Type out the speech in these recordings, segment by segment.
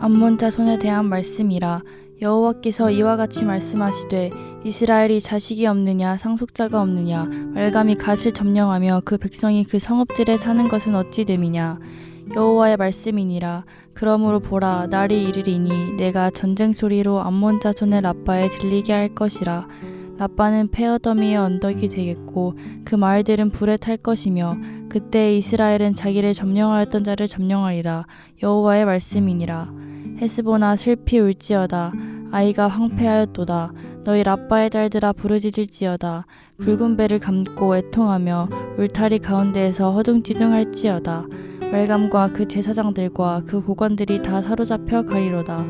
암몬 자 손에 대한 말씀이라 여호와께서 이와 같이 말씀하시되 이스라엘이 자식이 없느냐 상속자가 없느냐 말감이 갓을 점령하며 그 백성이 그 성읍들에 사는 것은 어찌 됨이냐? 여호와의 말씀이니라. 그러므로 보라 날이 이르리니 내가 전쟁 소리로 암몬 자손의 라빠에 들리게 할 것이라. 라빠는 페어더미의 언덕이 되겠고 그 마을들은 불에 탈 것이며 그때 이스라엘은 자기를 점령하였던 자를 점령하리라. 여호와의 말씀이니라 헤스보나 슬피 울지어다. 아이가 황폐하였도다. 너희 라빠의 딸들아 부르짖을지어다. 굵은 배를 감고 애통하며 울타리 가운데에서 허둥지둥할지어다. 말감과 그 제사장들과 그 고관들이 다 사로잡혀 가리로다.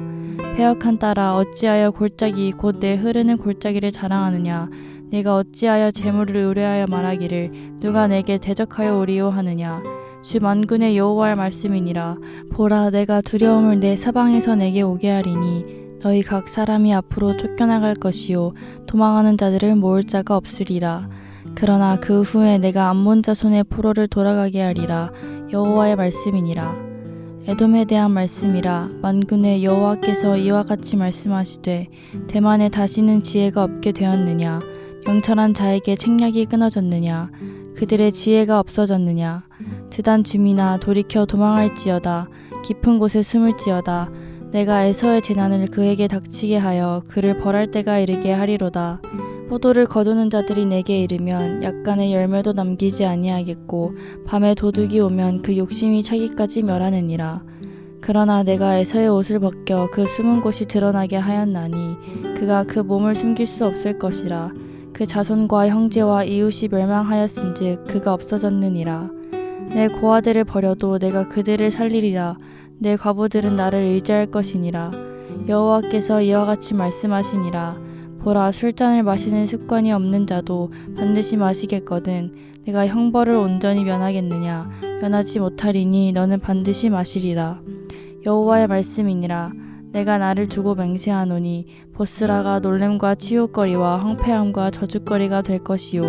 패역한 딸아 어찌하여 골짜기 곧 내 흐르는 골짜기를 자랑하느냐? 내가 어찌하여 재물을 의뢰하여 말하기를 누가 내게 대적하여 오리요 하느냐 주 만군의 여호와의 말씀이니라. 보라 내가 두려움을 내 사방에서 내게 오게 하리니 너희 각 사람이 앞으로 쫓겨나갈 것이요 도망하는 자들을 모을 자가 없으리라. 그러나 그 후에 내가 암몬 자손의 포로를 돌아가게 하리라. 여호와의 말씀이니라. 에돔에 대한 말씀이라. 만군의 여호와께서 이와 같이 말씀하시되 대만에 다시는 지혜가 없게 되었느냐? 명철한 자에게 책략이 끊어졌느냐 그들의 지혜가 없어졌느냐? 드단 주민아 돌이켜 도망할지어다. 깊은 곳에 숨을지어다. 내가 에서의 재난을 그에게 닥치게 하여 그를 벌할 때가 이르게 하리로다. 포도를 거두는 자들이 내게 이르면 약간의 열매도 남기지 아니하겠고 밤에 도둑이 오면 그 욕심이 차기까지 멸하느니라. 그러나 내가 에서의 옷을 벗겨 그 숨은 곳이 드러나게 하였나니 그가 그 몸을 숨길 수 없을 것이라 그 자손과 형제와 이웃이 멸망하였은즉 그가 없어졌느니라. 내 고아들을 버려도 내가 그들을 살리리라. 내 과부들은 나를 의지할 것이니라. 여호와께서 이와 같이 말씀하시니라. 보라 술잔을 마시는 습관이 없는 자도 반드시 마시겠거든. 내가 형벌을 온전히 면하겠느냐? 면하지 못하리니 너는 반드시 마시리라. 여호와의 말씀이니라 내가 나를 두고 맹세하노니 보스라가 놀램과 치욕거리와 황폐함과 저주거리가 될 것이요.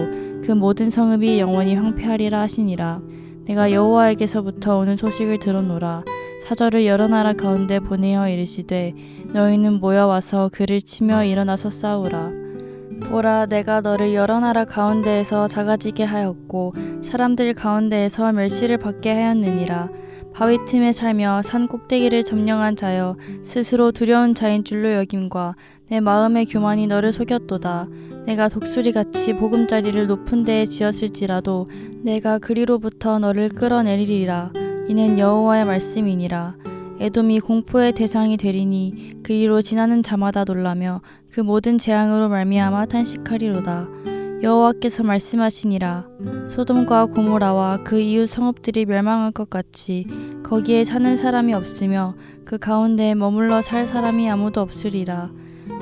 그 모든 성읍이 영원히 황폐하리라 하시니라. 내가 여호와에게서부터 오는 소식을 들었노라. 사절을 여러 나라 가운데 보내어 이르시되 너희는 모여 와서 그를 치며 일어나서 싸우라. 보라 내가 너를 여러 나라 가운데에서 작아지게 하였고 사람들 가운데에서 멸시를 받게 하였느니라 바위 틈에 살며 산 꼭대기를 점령한 자여 스스로 두려운 자인 줄로 여김과 내 마음의 교만이 너를 속였도다. 내가 독수리같이 보금자리를 높은 데에 지었을지라도 내가 그리로부터 너를 끌어내리리라. 이는 여호와의 말씀이니라. 에돔이 공포의 대상이 되리니 그리로 지나는 자마다 놀라며 그 모든 재앙으로 말미암아 탄식하리로다 여호와께서 말씀하시니라. 소돔과 고모라와 그 이웃 성읍들이 멸망할 것 같이 거기에 사는 사람이 없으며 그 가운데에 머물러 살 사람이 아무도 없으리라.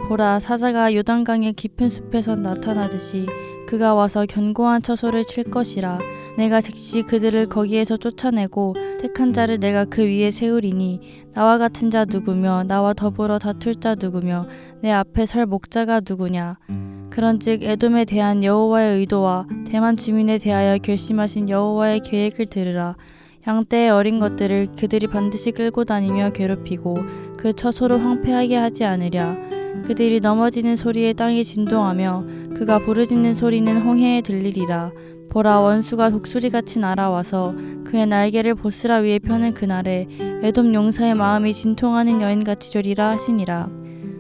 보라 사자가 요단강의 깊은 숲에서 나타나듯이 그가 와서 견고한 처소를 칠 것이라. 내가 즉시 그들을 거기에서 쫓아내고 택한 자를 내가 그 위에 세우리니 나와 같은 자 누구며 나와 더불어 다툴 자 누구며 내 앞에 설 목자가 누구냐 그런즉 에돔에 대한 여호와의 의도와 대만 주민에 대하여 결심하신 여호와의 계획을 들으라. 양떼의 어린 것들을 그들이 반드시 끌고 다니며 괴롭히고 그 처소를 황폐하게 하지 않으랴. 그들이 넘어지는 소리에 땅이 진동하며 그가 부르짖는 소리는 홍해에 들리리라. 보라 원수가 독수리같이 날아와서 그의 날개를 보스라 위에 펴는 그날에 에돔 용사의 마음이 진통하는 여인같이 되리라 하시니라.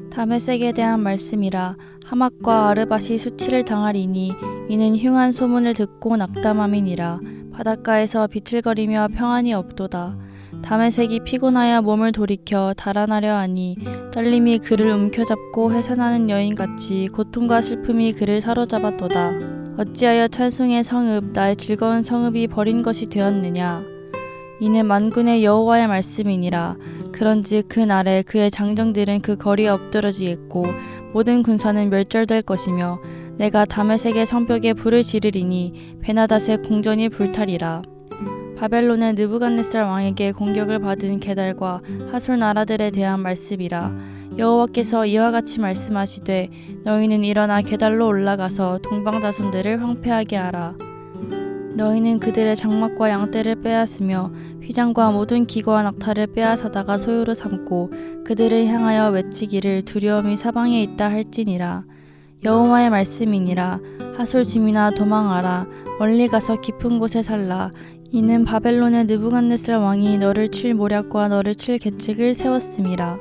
다메섹에 대한 말씀이라 하맛과 아르밧이 수치를 당하리니 이는 흉한 소문을 듣고 낙담함이니라. 바닷가에서 비틀거리며 평안이 없도다. 다메섹이 피곤하여 몸을 돌이켜 달아나려 하니 떨림이 그를 움켜잡고 해산하는 여인같이 고통과 슬픔이 그를 사로잡았도다. 어찌하여 찬송의 성읍 나의 즐거운 성읍이 버린 것이 되었느냐 이는 만군의 여호와의 말씀이니라. 그런즉 그 날에 그의 장정들은 그 거리에 엎드러지겠고 모든 군사는 멸절될 것이며 내가 다메섹의 성벽에 불을 지르리니 베나닷의 궁전이 불타리라. 바벨론의 느부갓네살 왕에게 공격을 받은 게달과 하솔 나라들에 대한 말씀이라. 여호와께서 이와 같이 말씀하시되 너희는 일어나 게달로 올라가서 동방 자손들을 황폐하게 하라 너희는 그들의 장막과 양떼를 빼앗으며 휘장과 모든 기거와 낙타를 빼앗아다가 소유로 삼고 그들을 향하여 외치기를 두려움이 사방에 있다 할지니라. 여호와의 말씀이니라. 하솔 주민아 도망하라. 멀리 가서 깊은 곳에 살라. 이는 바벨론의 느부갓네살 왕이 너를 칠 모략과 너를 칠 계책을 세웠음이라.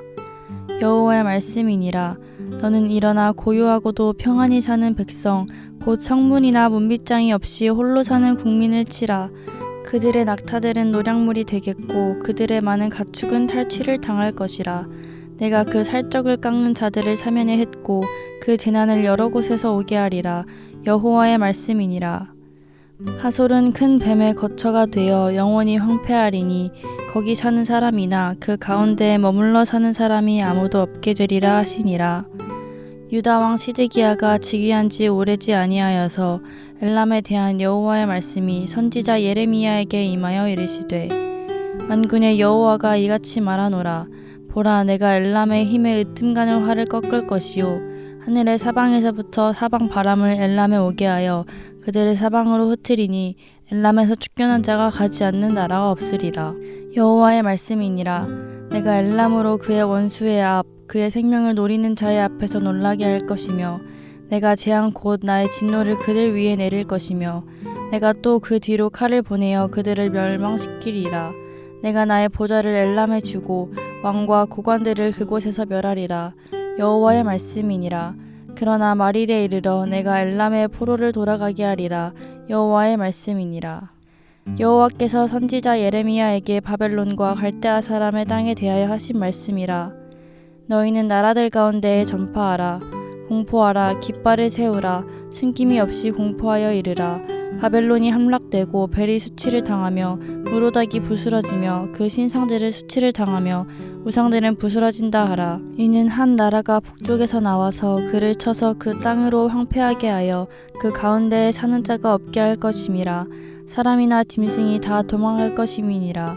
여호와의 말씀이니라. 너는 일어나 고요하고도 평안히 사는 백성 곧 성문이나 문빗장이 없이 홀로 사는 국민을 치라. 그들의 낙타들은 노략물이 되겠고 그들의 많은 가축은 탈취를 당할 것이라. 내가 그 살적을 깎는 자들을 사면에 했고 그 재난을 여러 곳에서 오게 하리라. 여호와의 말씀이니라. 하솔은 큰 뱀의 거처가 되어 영원히 황폐하리니 거기 사는 사람이나 그 가운데에 머물러 사는 사람이 아무도 없게 되리라 하시니라 유다 왕 시드기야가 즉위한 지 오래지 아니하여서 엘람에 대한 여호와의 말씀이 선지자 예레미야에게 임하여 이르시되 만군의 여호와가 이같이 말하노라. 보라 내가 엘람의 힘에 으뜸가는 활을 꺾을 것이요 하늘의 사방에서부터 사방 바람을 엘람에 오게 하여 그들을 사방으로 흩트리니 엘람에서 쫓겨난 자가 가지 않는 나라가 없으리라. 여호와의 말씀이니라. 내가 엘람으로 그의 원수의 앞 그의 생명을 노리는 자의 앞에서 놀라게 할 것이며 내가 재앙 곧 나의 진노를 그들 위에 내릴 것이며 내가 또 그 뒤로 칼을 보내어 그들을 멸망시키리라. 내가 나의 보좌를 엘람에 주고 왕과 고관들을 그곳에서 멸하리라. 여호와의 말씀이니라. 그러나 말일에 이르러 내가 엘람의 포로를 돌아가게 하리라. 여호와의 말씀이니라. 여호와께서 선지자 예레미야에게 바벨론과 갈대아 사람의 땅에 대하여 하신 말씀이라 너희는 나라들 가운데에 전파하라. 공포하라. 깃발을 세우라. 숨김이 없이 공포하여 이르라. 바벨론이 함락되고 벨이 수치를 당하며 무로닥이 부스러지며 그 신상들을 수치를 당하며 우상들은 부스러진다 하라. 이는 한 나라가 북쪽에서 나와서 그를 쳐서 그 땅으로 황폐하게 하여 그 가운데에 사는 자가 없게 할 것임이라. 사람이나 짐승이 다 도망할 것임이니라.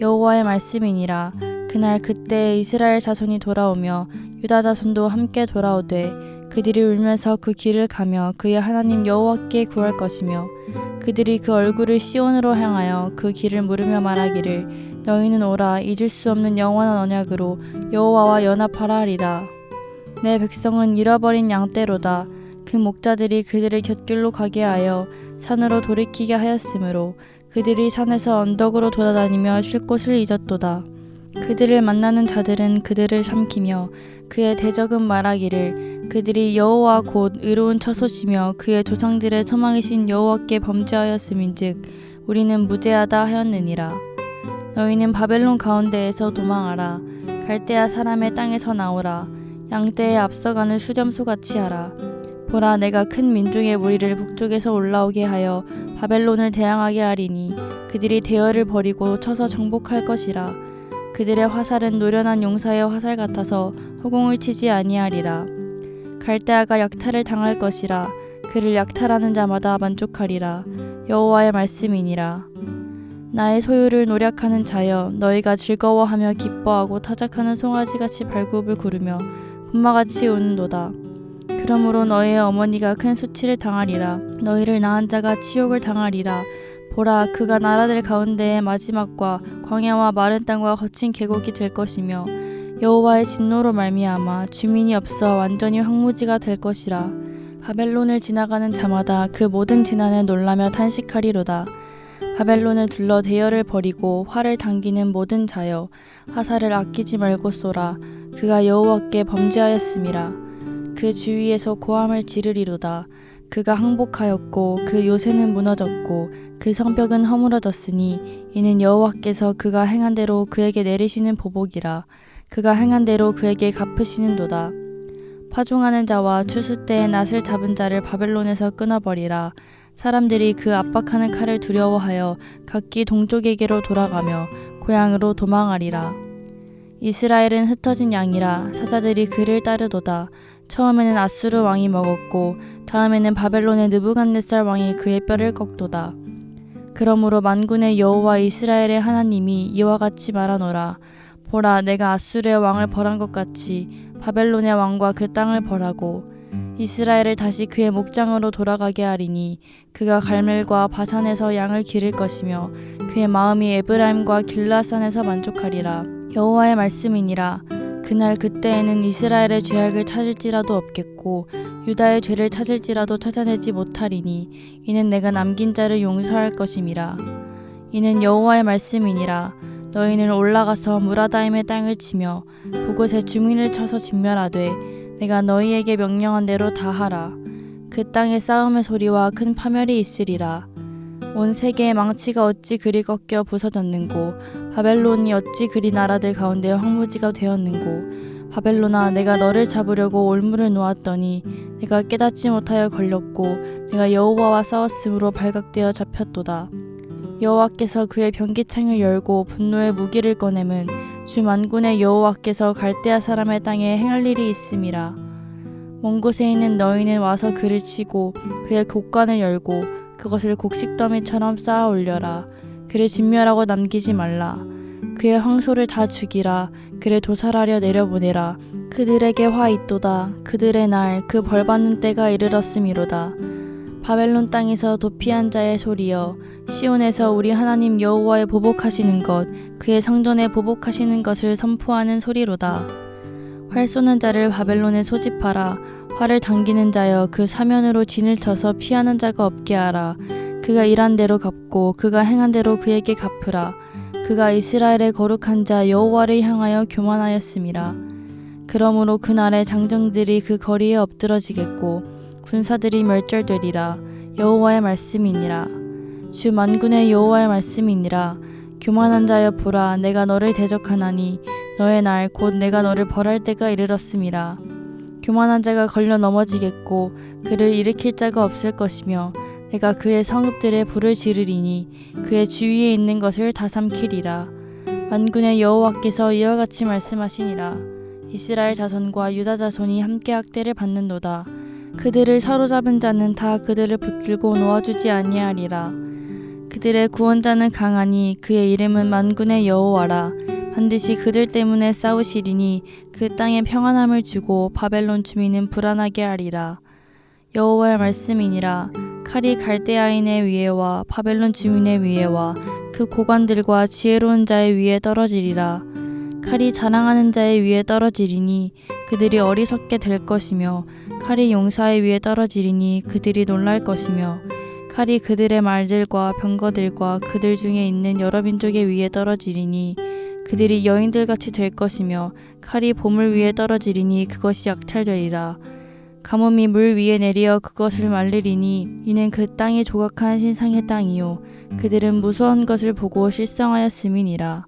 여호와의 말씀이니라 그날 그때 이스라엘 자손이 돌아오며 유다 자손도 함께 돌아오되 그들이 울면서 그 길을 가며 그의 하나님 여호와께 구할 것이며 그들이 그 얼굴을 시온으로 향하여 그 길을 물으며 말하기를 너희는 오라 잊을 수 없는 영원한 언약으로 여호와와 연합하라 하리라. 내 백성은 잃어버린 양떼로다. 그 목자들이 그들을 곁길로 가게 하여 산으로 돌이키게 하였으므로 그들이 산에서 언덕으로 돌아다니며 쉴 곳을 잊었도다 그들을 만나는 자들은 그들을 삼키며 그의 대적은 말하기를 그들이 여호와 곧 의로운 처소시며 그의 조상들의 소망이신 여호와께 범죄하였음인즉 우리는 무죄하다 하였느니라. 너희는 바벨론 가운데에서 도망하라. 갈대아 사람의 땅에서 나오라. 양떼에 앞서가는 수점소 같이 하라. 보라 내가 큰 민중의 무리를 북쪽에서 올라오게 하여 바벨론을 대항하게 하리니 그들이 대열을 버리고 쳐서 정복할 것이라 그들의 화살은 노련한 용사의 화살 같아서 허공을 치지 아니하리라. 갈대아가 약탈을 당할 것이라. 그를 약탈하는 자마다 만족하리라. 여호와의 말씀이니라. 나의 소유를 노력하는 자여 너희가 즐거워하며 기뻐하고 타작하는 송아지같이 발굽을 구르며 군마같이 우는도다. 그러므로 너희의 어머니가 큰 수치를 당하리라. 너희를 낳은 자가 치욕을 당하리라. 보라 그가 나라들 가운데의 마지막과 광야와 마른 땅과 거친 계곡이 될 것이며 여호와의 진노로 말미암아 주민이 없어 완전히 황무지가 될 것이라. 바벨론을 지나가는 자마다 그 모든 재난에 놀라며 탄식하리로다. 바벨론을 둘러 대열을 버리고 활을 당기는 모든 자여 화살을 아끼지 말고 쏘라. 그가 여호와께 범죄하였음이라. 그 주위에서 고함을 지르리로다 그가 항복하였고 그 요새는 무너졌고 그 성벽은 허물어졌으니 이는 여호와께서 그가 행한 대로 그에게 내리시는 보복이라. 그가 행한 대로 그에게 갚으시는도다. 파종하는 자와 추수 때에 낫을 잡은 자를 바벨론에서 끊어버리라. 사람들이 그 압박하는 칼을 두려워하여 각기 동족에게로 돌아가며 고향으로 도망하리라. 이스라엘은 흩어진 양이라 사자들이 그를 따르도다 처음에는 아수르 왕이 먹었고 다음에는 바벨론의 느부갓네살 왕이 그의 뼈를 꺾도다. 그러므로 만군의 여호와 이스라엘의 하나님이 이와 같이 말하노라. 보라, 내가 아수르의 왕을 벌한 것 같이 바벨론의 왕과 그 땅을 벌하고 이스라엘을 다시 그의 목장으로 돌아가게 하리니 그가 갈멜과 바산에서 양을 기를 것이며 그의 마음이 에브라임과 길라산에서 만족하리라 여호와의 말씀이니라 그날 그때에는 이스라엘의 죄악을 찾을지라도 없겠고 유다의 죄를 찾을지라도 찾아내지 못하리니 이는 내가 남긴 자를 용서할 것임이라. 이는 여호와의 말씀이니라. 너희는 올라가서 무라다임의 땅을 치며 그곳에 주민을 쳐서 진멸하되 내가 너희에게 명령한 대로 다 하라. 그 땅에 싸움의 소리와 큰 파멸이 있으리라. 온 세계의 망치가 어찌 그리 꺾여 부서졌는고 바벨론이 어찌 그리 나라들 가운데 황무지가 되었는고? 바벨론아 내가 너를 잡으려고 올무를 놓았더니 내가 깨닫지 못하여 걸렸고 내가 여호와와 싸웠으므로 발각되어 잡혔도다. 여호와께서 그의 변기창을 열고 분노의 무기를 꺼내면 주 만군의 여호와께서 갈대아 사람의 땅에 행할 일이 있음이라. 먼 곳에 있는 너희는 와서 그를 치고 그의 곡관을 열고 그것을 곡식더미처럼 쌓아 올려라 그를 진멸하고 남기지 말라. 그의 황소를 다 죽이라. 그를 도살하려 내려보내라. 그들에게 화 있도다. 그들의 날 그 벌받는 때가 이르렀음이로다. 바벨론 땅에서 도피한 자의 소리여 시온에서 우리 하나님 여호와의 보복하시는 것 그의 성전에 보복하시는 것을 선포하는 소리로다. 활 쏘는 자를 바벨론에 소집하라. 활을 당기는 자여 그 사면으로 진을 쳐서 피하는 자가 없게 하라 그가 일한 대로 갚고 그가 행한 대로 그에게 갚으라. 그가 이스라엘의 거룩한 자 여호와를 향하여 교만하였음이라. 그러므로 그날에 장정들이 그 거리에 엎드러지겠고 군사들이 멸절되리라. 여호와의 말씀이니라. 주 만군의 여호와의 말씀이니라. 교만한 자여 보라 내가 너를 대적하나니 너의 날 곧 내가 너를 벌할 때가 이르렀음이라. 교만한 자가 걸려 넘어지겠고 그를 일으킬 자가 없을 것이며 내가 그의 성읍들에 불을 지르리니 그의 주위에 있는 것을 다 삼키리라. 만군의 여호와께서 이와 같이 말씀하시니라. 이스라엘 자손과 유다 자손이 함께 학대를 받는도다. 그들을 사로잡은 자는 다 그들을 붙들고 놓아주지 아니하리라. 그들의 구원자는 강하니 그의 이름은 만군의 여호와라. 반드시 그들 때문에 싸우시리니 그 땅에 평안함을 주고 바벨론 주민은 불안하게 하리라. 여호와의 말씀이니라 칼이 갈대아인의 위에와 바벨론 주민의 위에와 그 고관들과 지혜로운 자의 위에 떨어지리라. 칼이 자랑하는 자의 위에 떨어지리니 그들이 어리석게 될 것이며 칼이 용사의 위에 떨어지리니 그들이 놀랄 것이며 칼이 그들의 말들과 병거들과 그들 중에 있는 여러 민족의 위에 떨어지리니 그들이 여인들 같이 될 것이며 칼이 보물 위에 떨어지리니 그것이 약탈되리라 가뭄이 물 위에 내리어 그것을 말리리니 이는 그 땅이 조각한 신상의 땅이요. 그들은 무서운 것을 보고 실성하였음이니라.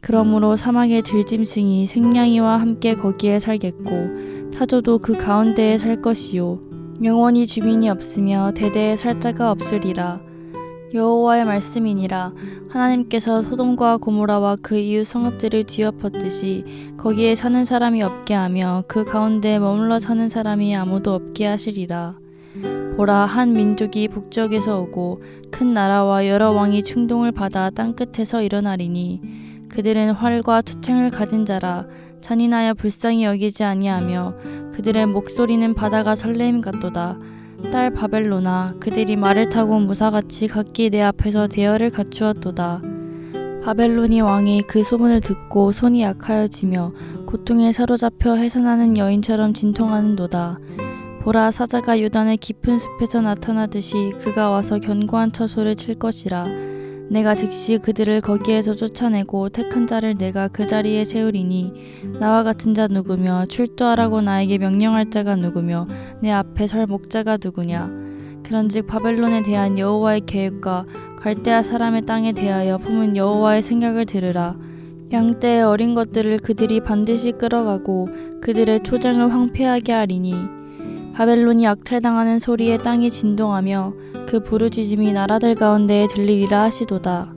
그러므로 사막의 들짐승이 생냥이와 함께 거기에 살겠고 타조도 그 가운데에 살 것이요. 영원히 주민이 없으며 대대에 살 자가 없으리라 여호와의 말씀이니라. 하나님께서 소돔과 고모라와 그 이웃 성읍들을 뒤엎었듯이 거기에 사는 사람이 없게 하며 그 가운데 머물러 사는 사람이 아무도 없게 하시리라. 보라 한 민족이 북쪽에서 오고 큰 나라와 여러 왕이 충동을 받아 땅 끝에서 일어나리니 그들은 활과 투창을 가진 자라. 잔인하여 불쌍히 여기지 아니하며 그들의 목소리는 바다가 설레임 같도다 딸 바벨로나 그들이 말을 타고 무사같이 각기 내 앞에서 대열을 갖추었도다. 바벨론이 왕이 그 소문을 듣고 손이 약하여지며 고통에 사로잡혀 해산하는 여인처럼 진통하는도다. 보라 사자가 요단의 깊은 숲에서 나타나듯이 그가 와서 견고한 처소를 칠 것이라 내가 즉시 그들을 거기에서 쫓아내고 택한 자를 내가 그 자리에 세우리니 나와 같은 자 누구며 출두하라고 나에게 명령할 자가 누구며 내 앞에 설 목자가 누구냐? 그런즉 바벨론에 대한 여호와의 계획과 갈대아 사람의 땅에 대하여 품은 여호와의 생각을 들으라. 양떼의 어린 것들을 그들이 반드시 끌어가고 그들의 초장을 황폐하게 하리니 바벨론이 약탈당하는 소리에 땅이 진동하며 그 부르짖음이 나라들 가운데에 들리리라 하시도다.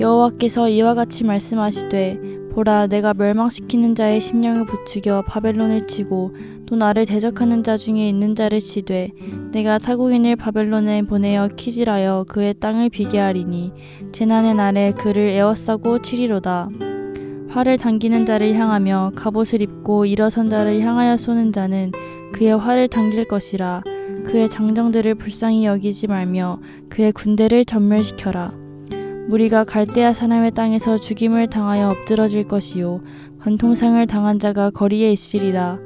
여호와께서 이와 같이 말씀하시되 보라 내가 멸망시키는 자의 심령을 부추겨 바벨론을 치고 또 나를 대적하는 자 중에 있는 자를 치되 내가 타국인을 바벨론에 보내어 키질하여 그의 땅을 비게 하리니 재난의 날에 그를 에워싸고 치리로다. 활을 당기는 자를 향하며 갑옷을 입고 일어선 자를 향하여 쏘는 자는 그의 활을 당길 것이라. 그의 장정들을 불쌍히 여기지 말며 그의 군대를 전멸시켜라. 무리가 갈대아 사람의 땅에서 죽임을 당하여 엎드러질 것이요. 관통상을 당한 자가 거리에 있으리라.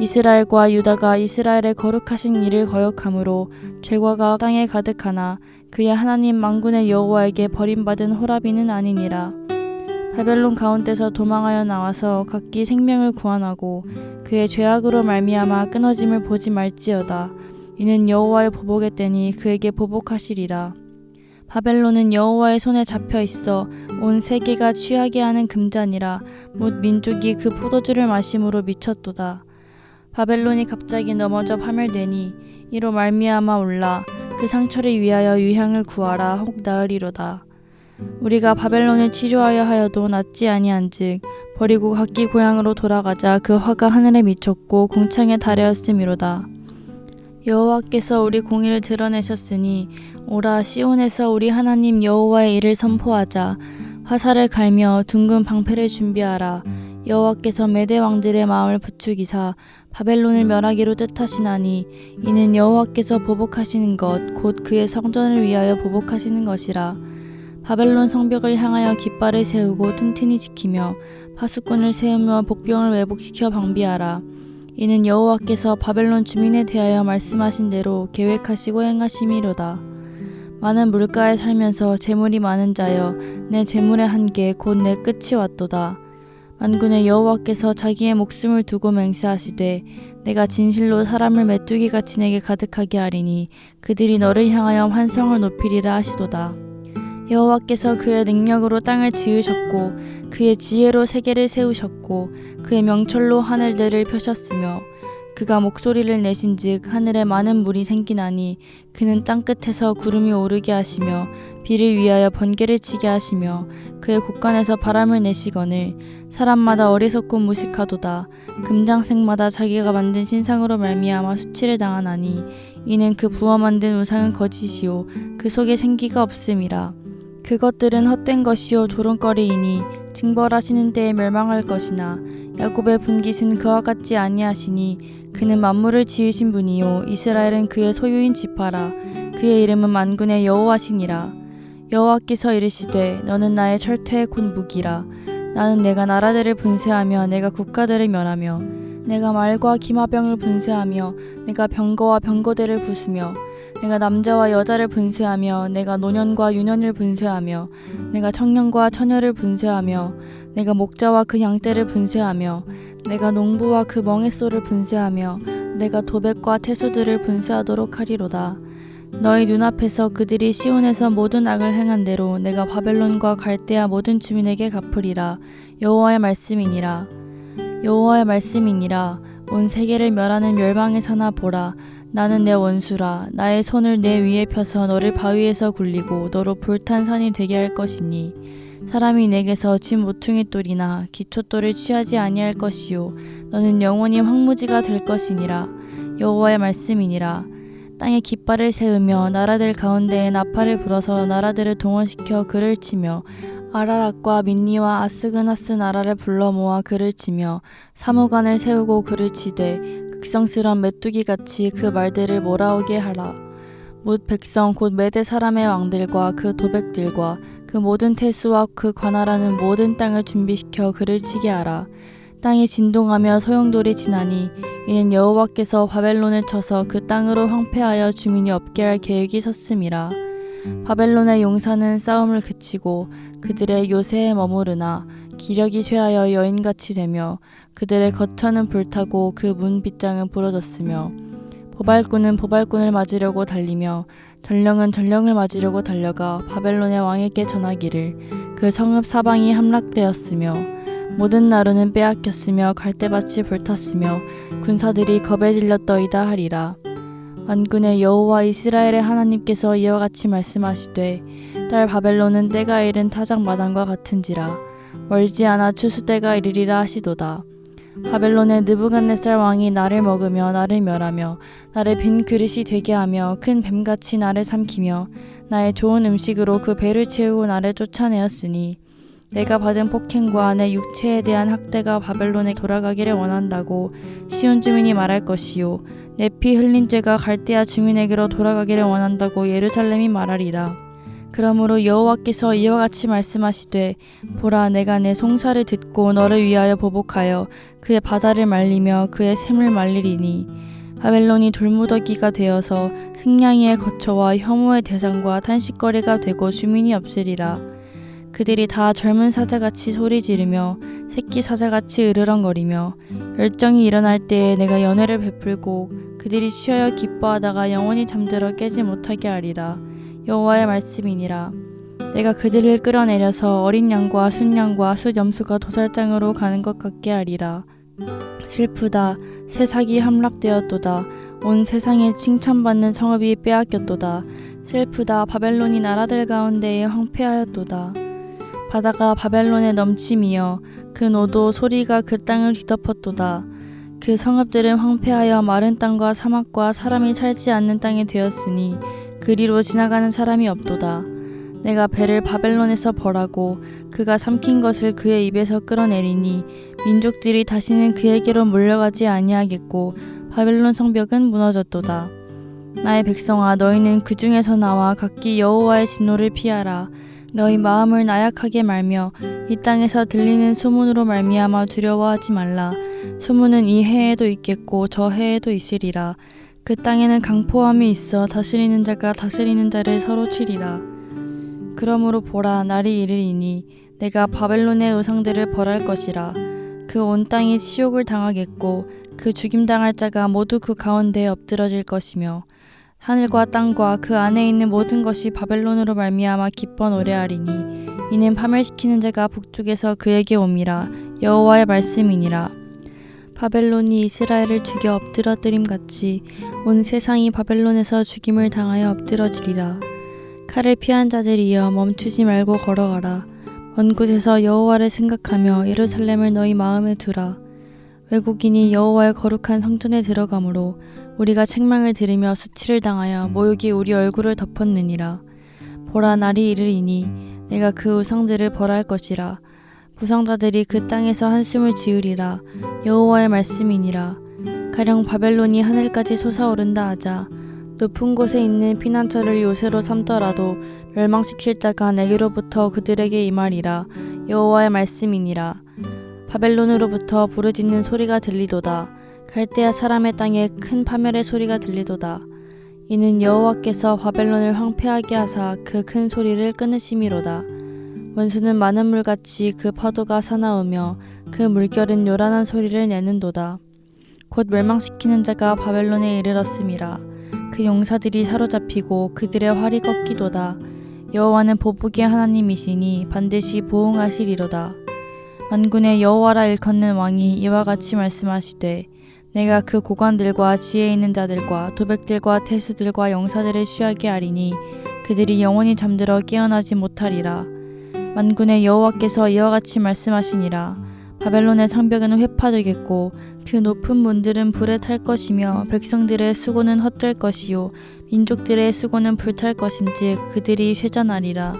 이스라엘과 유다가 이스라엘의 거룩하신 일을 거역함으로 죄과가 땅에 가득하나 그의 하나님 만군의 여호와에게 버림받은 호라비는 아니니라 바벨론 가운데서 도망하여 나와서 각기 생명을 구원하고 그의 죄악으로 말미암아 끊어짐을 보지 말지어다. 이는 여호와의 보복의 때니 그에게 보복하시리라. 바벨론은 여호와의 손에 잡혀 있어 온 세계가 취하게 하는 금잔이라 못 민족이 그 포도주를 마심으로 미쳤도다. 바벨론이 갑자기 넘어져 파멸되니 이로 말미암아 올라 그 상처를 위하여 유향을 구하라 혹 나으리로다 우리가 바벨론을 치료하여 하여도 낫지 아니한즉 버리고 각기 고향으로 돌아가자 그 화가 하늘에 미쳤고 궁창에 달하였음이로다. 여호와께서 우리 공의를 드러내셨으니 오라 시온에서 우리 하나님 여호와의 일을 선포하자. 화살을 갈며 둥근 방패를 준비하라. 여호와께서 메대 왕들의 마음을 부추기사 바벨론을 멸하기로 뜻하시나니 이는 여호와께서 보복하시는 것 곧 그의 성전을 위하여 보복하시는 것이라 바벨론 성벽을 향하여 깃발을 세우고 튼튼히 지키며 파수꾼을 세우며 복병을 회복시켜 방비하라. 이는 여호와께서 바벨론 주민에 대하여 말씀하신 대로 계획하시고 행하심이로다. 많은 물가에 살면서 재물이 많은 자여 내 재물의 한계 곧 내 끝이 왔도다. 만군의 여호와께서 자기의 목숨을 두고 맹세하시되 내가 진실로 사람을 메뚜기 같이 내게 가득하게 하리니 그들이 너를 향하여 환성을 높이리라 하시도다 여호와께서 그의 능력으로 땅을 지으셨고 그의 지혜로 세계를 세우셨고 그의 명철로 하늘들을 펴셨으며 그가 목소리를 내신즉 하늘에 많은 물이 생기나니 그는 땅 끝에서 구름이 오르게 하시며 비를 위하여 번개를 치게 하시며 그의 곳간에서 바람을 내시거늘 사람마다 어리석고 무식하도다. 금장색마다 자기가 만든 신상으로 말미암아 수치를 당하나니 이는 그 부어 만든 우상은 거짓이요 그 속에 생기가 없음이라 그것들은 헛된 것이요 조롱거리이니 징벌하시는 때에 멸망할 것이나 야곱의 분깃은 그와 같지 아니하시니 그는 만물을 지으신 분이요 이스라엘은 그의 소유인 지파라 그의 이름은 만군의 여호와시니라. 여호와께서 이르시되 너는 나의 철퇴의 곧 무기라. 나는 내가 나라들을 분쇄하며 내가 국가들을 멸하며 내가 말과 기마병을 분쇄하며 내가 병거와 병거대를 부수며 내가 남자와 여자를 분쇄하며 내가 노년과 유년을 분쇄하며 내가 청년과 처녀를 분쇄하며 내가 목자와 그 양떼를 분쇄하며 내가 농부와 그 멍에소를 분쇄하며 내가 도백과 태수들을 분쇄하도록 하리로다. 너희 눈앞에서 그들이 시온에서 모든 악을 행한 대로 내가 바벨론과 갈대아 모든 주민에게 갚으리라. 여호와의 말씀이니라. 여호와의 말씀이니라. 온 세계를 멸하는 멸망에서나 보라 나는 내 원수라. 나의 손을 내 위에 펴서 너를 바위에서 굴리고 너로 불탄 산이 되게 할 것이니. 사람이 내게서 진 모퉁이 돌이나 기초돌을 취하지 아니할 것이요. 너는 영원히 황무지가 될 것이니라. 여호와의 말씀이니라. 땅에 깃발을 세우며 나라들 가운데에 나팔을 불어서 나라들을 동원시켜 그를 치며 아라락과 민니와 아스그나스 나라를 불러 모아 그를 치며 사무관을 세우고 그를 치되 극성스런 메뚜기 같이 그 말들을 몰아오게 하라. 묻 백성 곧 메대 사람의 왕들과 그 도백들과 그 모든 태수와 그 관할하는 모든 땅을 준비시켜 그를 치게 하라. 땅이 진동하며 소용돌이 지나니 이는 여호와께서 바벨론을 쳐서 그 땅으로 황폐하여 주민이 없게 할 계획이 섰음이라. 바벨론의 용사는 싸움을 그치고 그들의 요새에 머무르나 기력이 쇠하여 여인같이 되며 그들의 거처는 불타고 그 문 빗장은 부러졌으며 보발꾼은 보발꾼을 맞으려고 달리며 전령은 전령을 맞으려고 달려가 바벨론의 왕에게 전하기를 그 성읍 사방이 함락되었으며 모든 나루는 빼앗겼으며 갈대밭이 불탔으며 군사들이 겁에 질려 떠이다 하리라. 만군의 여호와 이스라엘의 하나님께서 이와 같이 말씀하시되 딸 바벨론은 때가 이른 타작 마당과 같은지라 멀지 않아 추수 때가 이르리라 하시도다 바벨론의 느부갓네살 왕이 나를 먹으며 나를 멸하며 나를 빈 그릇이 되게 하며 큰 뱀같이 나를 삼키며 나의 좋은 음식으로 그 배를 채우고 나를 쫓아내었으니 내가 받은 폭행과 내 육체에 대한 학대가 바벨론에 돌아가기를 원한다고 시온 주민이 말할 것이요. 내 피 흘린 죄가 갈대아 주민에게로 돌아가기를 원한다고 예루살렘이 말하리라 그러므로 여호와께서 이와 같이 말씀하시되 보라 내가 내 송사를 듣고 너를 위하여 보복하여 그의 바다를 말리며 그의 샘을 말리리니 바벨론이 돌무더기가 되어서 승냥이의 거처와 혐오의 대상과 탄식거리가 되고 주민이 없으리라. 그들이 다 젊은 사자같이 소리 지르며 새끼 사자같이 으르렁거리며 열정이 일어날 때에 내가 연회를 베풀고 그들이 쉬어여 기뻐하다가 영원히 잠들어 깨지 못하게 하리라 여호와의 말씀이니라. 내가 그들을 끌어내려서 어린 양과 순양과 숫염수가 도살장으로 가는 것 같게 하리라. 슬프다. 세상이 함락되었도다. 온 세상에 칭찬받는 성읍이 빼앗겼도다. 슬프다. 바벨론이 나라들 가운데에 황폐하였도다. 바다가 바벨론에 넘침이여 그 노도 소리가 그 땅을 뒤덮었도다. 그 성읍들은 황폐하여 마른 땅과 사막과 사람이 살지 않는 땅이 되었으니 그리로 지나가는 사람이 없도다. 내가 배를 바벨론에서 벌하고 그가 삼킨 것을 그의 입에서 끌어내리니 민족들이 다시는 그에게로 몰려가지 아니하겠고 바벨론 성벽은 무너졌도다. 나의 백성아 너희는 그 중에서 나와 각기 여호와의 진노를 피하라. 너희 마음을 나약하게 말며 이 땅에서 들리는 소문으로 말미암아 두려워하지 말라. 소문은 이 해에도 있겠고 저 해에도 있으리라 그 땅에는 강포함이 있어 다스리는 자가 다스리는 자를 서로 치리라. 그러므로 보라 날이 이르리니 내가 바벨론의 의상들을 벌할 것이라. 그 온 땅이 치욕을 당하겠고 그 죽임당할 자가 모두 그 가운데에 엎드러질 것이며 하늘과 땅과 그 안에 있는 모든 것이 바벨론으로 말미암아 기뻐 노래하리니 이는 파멸시키는 자가 북쪽에서 그에게 옴이라. 여호와의 말씀이니라 바벨론이 이스라엘을 죽여 엎드러뜨림 같이 온 세상이 바벨론에서 죽임을 당하여 엎드러지리라 칼을 피한 자들이여 멈추지 말고 걸어가라 먼 곳에서 여호와를 생각하며 예루살렘을 너희 마음에 두라 외국인이 여호와의 거룩한 성전에 들어가므로 우리가 책망을 들으며 수치를 당하여 모욕이 우리 얼굴을 덮었느니라. 보라 날이 이르리니 내가 그 우상들을 벌할 것이라. 부상자들이 그 땅에서 한숨을 지으리라. 여호와의 말씀이니라. 가령 바벨론이 하늘까지 솟아오른다 하자. 높은 곳에 있는 피난처를 요새로 삼더라도 멸망시킬 자가 내게로부터 그들에게 임하리라. 여호와의 말씀이니라. 바벨론으로부터 부르짖는 소리가 들리도다. 갈대아 사람의 땅에 큰 파멸의 소리가 들리도다. 이는 여호와께서 바벨론을 황폐하게 하사 그 큰 소리를 끊으심이로다. 원수는 많은 물같이 그 파도가 사나우며 그 물결은 요란한 소리를 내는도다. 곧 멸망시키는 자가 바벨론에 이르렀음이라. 그 용사들이 사로잡히고 그들의 활이 꺾이도다. 여호와는 보복의 하나님이시니 반드시 보응하시리로다. 만군의 여호와라 일컫는 왕이 이와 같이 말씀하시되 내가 그 고관들과 지혜 있는 자들과 도백들과 태수들과 영사들을 취하게 하리니 그들이 영원히 잠들어 깨어나지 못하리라 만군의 여호와께서 이와 같이 말씀하시니라 바벨론의 성벽은 회파되겠고 그 높은 문들은 불에 탈 것이며 백성들의 수고는 헛될 것이요 민족들의 수고는 불탈 것인지 그들이 쇠잔하리라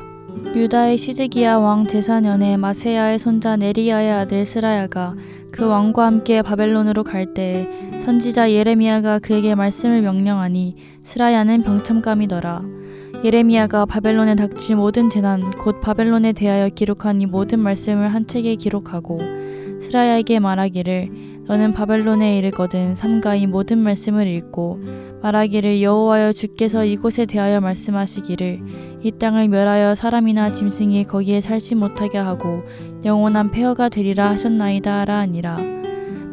유다의 시즈기야 왕 제사년에 마세야의 손자 네리야의 아들 스라야가 그 왕과 함께 바벨론으로 갈 때에 선지자 예레미야가 그에게 말씀을 명령하니 스라야는 병참감이더라. 예레미야가 바벨론에 닥칠 모든 재난 곧 바벨론에 대하여 기록한 이 모든 말씀을 한 책에 기록하고 스라야에게 말하기를 너는 바벨론에 이르거든 삼가 이 모든 말씀을 읽고 말하기를 여호와여 주께서 이곳에 대하여 말씀하시기를 이 땅을 멸하여 사람이나 짐승이 거기에 살지 못하게 하고 영원한 폐허가 되리라 하셨나이다 하라 아니라.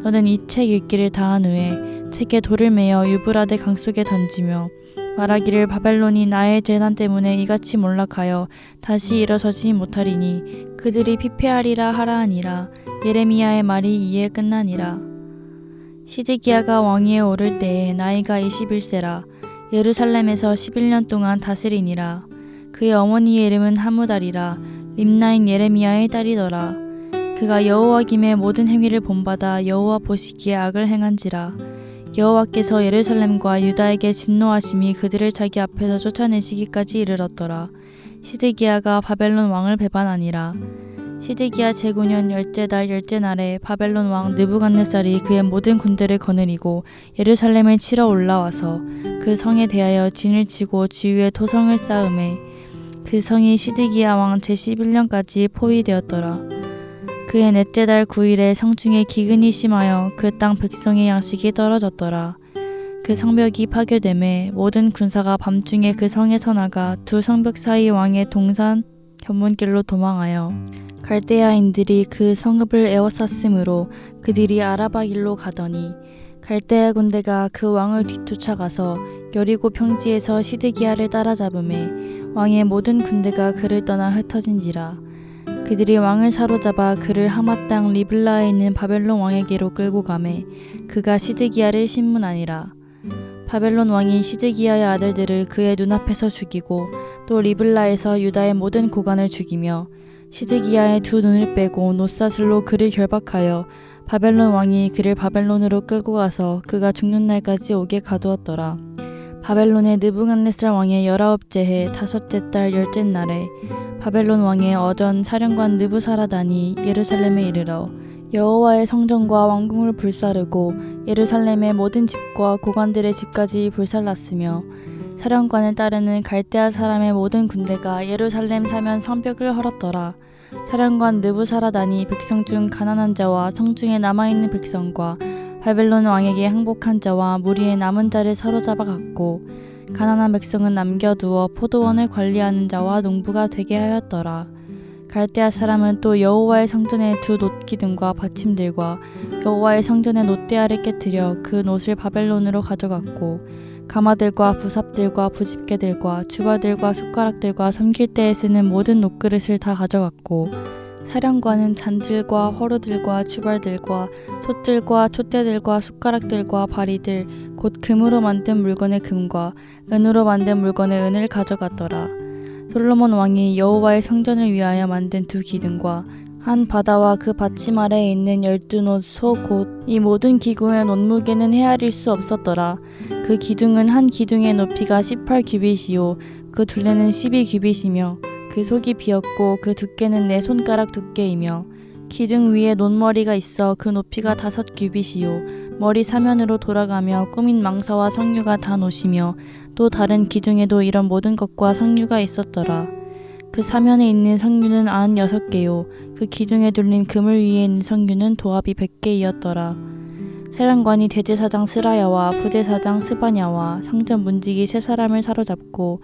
너는 이 책 읽기를 다한 후에 책에 돌을 매어 유브라데 강 속에 던지며 말하기를 바벨론이 나의 재난 때문에 이같이 몰락하여 다시 일어서지 못하리니 그들이 피폐하리라 하라 아니라. 예레미야의 말이 이에 끝나니라. 시드기야가 왕위에 오를 때에 나이가 21세라. 예루살렘에서 11년 동안 다스리니라. 그의 어머니의 이름은 하무달이라. 림나인 예레미야의 딸이더라. 그가 여호와 김의 모든 행위를 본받아 여호와 보시기에 악을 행한지라 여호와께서 예루살렘과 유다에게 진노하심이 그들을 자기 앞에서 쫓아내시기까지 이르렀더라 시드기야가 바벨론 왕을 배반하니라 시드기야 제9년 열째 달 열째 날에 바벨론 왕 느부갓네살이 그의 모든 군대를 거느리고 예루살렘을 치러 올라와서 그 성에 대하여 진을 치고 주위에 토성을 쌓음에 그 성이 시드기야 왕 제11년까지 포위되었더라. 그의 넷째 달 9일에 성중에 기근이 심하여 그 땅 백성의 양식이 떨어졌더라. 그 성벽이 파괴됨에 모든 군사가 밤중에 그 성에서 나가 두 성벽 사이 왕의 동산 견문길로 도망하여 갈대아인들이 그 성읍을 에워쌌으므로 그들이 아라바 길로 가더니 갈대아 군대가 그 왕을 뒤쫓아가서 여리고 평지에서 시드기야를 따라잡음에 왕의 모든 군대가 그를 떠나 흩어진지라 그들이 왕을 사로잡아 그를 하마 땅 리블라에 있는 바벨론 왕에게로 끌고 가매 그가 시드기야를 신문하니라 바벨론 왕이 시드기야의 아들들을 그의 눈앞에서 죽이고 또 리블라에서 유다의 모든 고관을 죽이며 시드기야의 두 눈을 빼고 노사슬로 그를 결박하여 바벨론 왕이 그를 바벨론으로 끌고 가서 그가 죽는 날까지 오게 가두었더라. 바벨론의 느부갓네살 왕의 열아홉째 해 다섯째 달 열째 날에 바벨론 왕의 어전 사령관 느부사라단이 예루살렘에 이르러 여호와의 성전과 왕궁을 불사르고 예루살렘의 모든 집과 고관들의 집까지 불살랐으며 사령관을 따르는 갈대아 사람의 모든 군대가 예루살렘 사면 성벽을 헐었더라. 사령관 느부사라단이 백성 중 가난한 자와 성중에 남아있는 백성과 바벨론 왕에게 항복한 자와 무리의 남은 자를 사로잡아 갔고 가난한 백성은 남겨두어 포도원을 관리하는 자와 농부가 되게 하였더라. 갈대아 사람은 또 여호와의 성전의 두 놋기둥과 받침들과 여호와의 성전의 놋대야를 깨뜨려 그 놋을 바벨론으로 가져갔고 가마들과 부삽들과 부집개들과 주바들과 숟가락들과 섬길 때에 쓰는 모든 놋그릇을 다 가져갔고 사령관은 잔들과 화로들과 주발들과 솥들과 촛대들과 숟가락들과 바리들 곧 금으로 만든 물건의 금과 은으로 만든 물건의 은을 가져갔더라. 솔로몬 왕이 여호와의 성전을 위하여 만든 두 기둥과 한 바다와 그 받침 아래에 있는 열두 놋 소곧 이 모든 기구의 논무게는 헤아릴 수 없었더라. 그 기둥은 한 기둥의 높이가 18규빗이요 그 둘레는 12규빗이며 그 속이 비었고 그 두께는 내 손가락 두께이며 기둥 위에 논머리가 있어 그 높이가 다섯 규빗이요 머리 사면으로 돌아가며 꾸민 망사와 성류가 다 노시며 또 다른 기둥에도 이런 모든 것과 성류가 있었더라. 그 사면에 있는 성류는 아흔 여섯 개요 그 기둥에 둘린 그물 위에 있는 성류는 도합이 백 개이었더라. 세란관이 대제사장 스라야와 부대사장 스바냐와 성전 문지기 세 사람을 사로잡고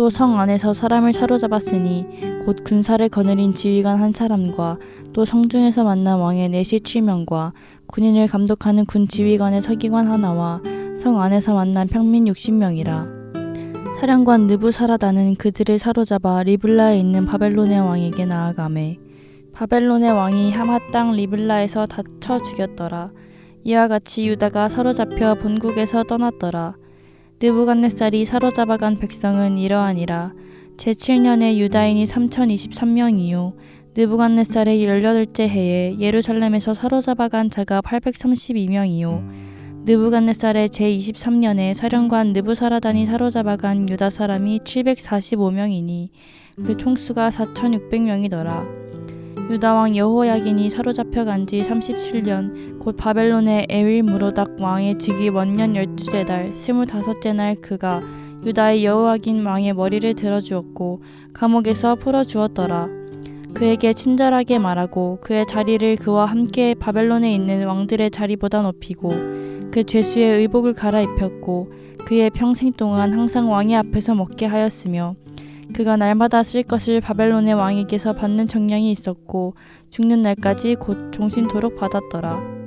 또 성 안에서 사람을 사로잡았으니 곧 군사를 거느린 지휘관 한 사람과 또 성중에서 만난 왕의 내시 칠명과 군인을 감독하는 군 지휘관의 서기관 하나와 성 안에서 만난 평민 60명이라. 사령관 느부사라다는 그들을 사로잡아 리블라에 있는 바벨론의 왕에게 나아가매 바벨론의 왕이 하마 땅 리블라에서 다쳐 죽였더라. 이와 같이 유다가 사로잡혀 본국에서 떠났더라. 느부갓네살이 사로잡아간 백성은 이러하니라. 제7년에 유다인이 3023명이요. 느부갓네살의 18째 해에 예루살렘에서 사로잡아간 자가 832명이요. 느부갓네살의 제23년에 사령관 느부사라단이 사로잡아간 유다 사람이 745명이니 그 총수가 4600명이더라. 유다 왕 여호야긴이 사로잡혀간 지 37년 곧 바벨론의 에윌 무로닥 왕의 즉위 원년 열두째 달 스물다섯째 날 그가 유다의 여호야긴 왕의 머리를 들어주었고 감옥에서 풀어주었더라. 그에게 친절하게 말하고 그의 자리를 그와 함께 바벨론에 있는 왕들의 자리보다 높이고 그 죄수의 의복을 갈아입혔고 그의 평생 동안 항상 왕의 앞에서 먹게 하였으며 그가 날마다 쓸 것을 바벨론의 왕에게서 받는 정량이 있었고 죽는 날까지 곧 종신토록 받았더라.